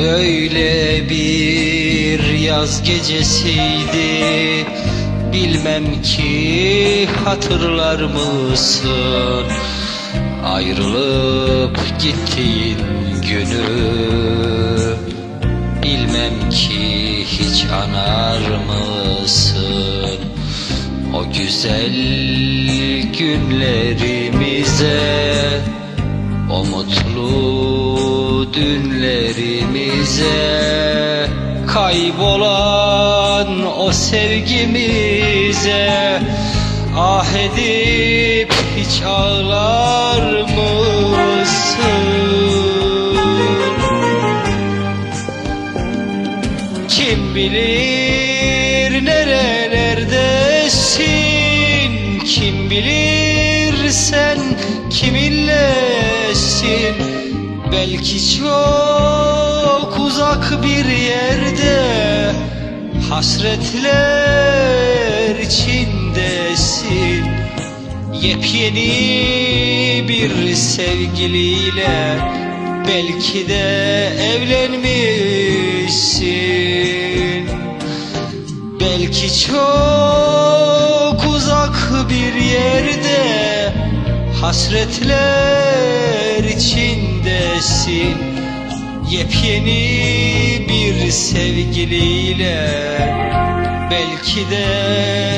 Öyle bir yaz gecesiydi. Bilmem ki hatırlar mısın? Ayrılıp gittiğin günü. Bilmem ki hiç anar mısın? O güzel günlerimize O mutlu dünlerimize Kaybolan o sevgimize Ah edip hiç ağlar mısın? Kim bilir nerelerdesin Kim bilir Belki çok uzak bir yerde Hasretler içindesin. Yepyeni bir sevgiliyle Belki de evlenmişsin. Belki çok uzak bir yerde Hasretler içindesin Yepyeni bir sevgiliyle Belki de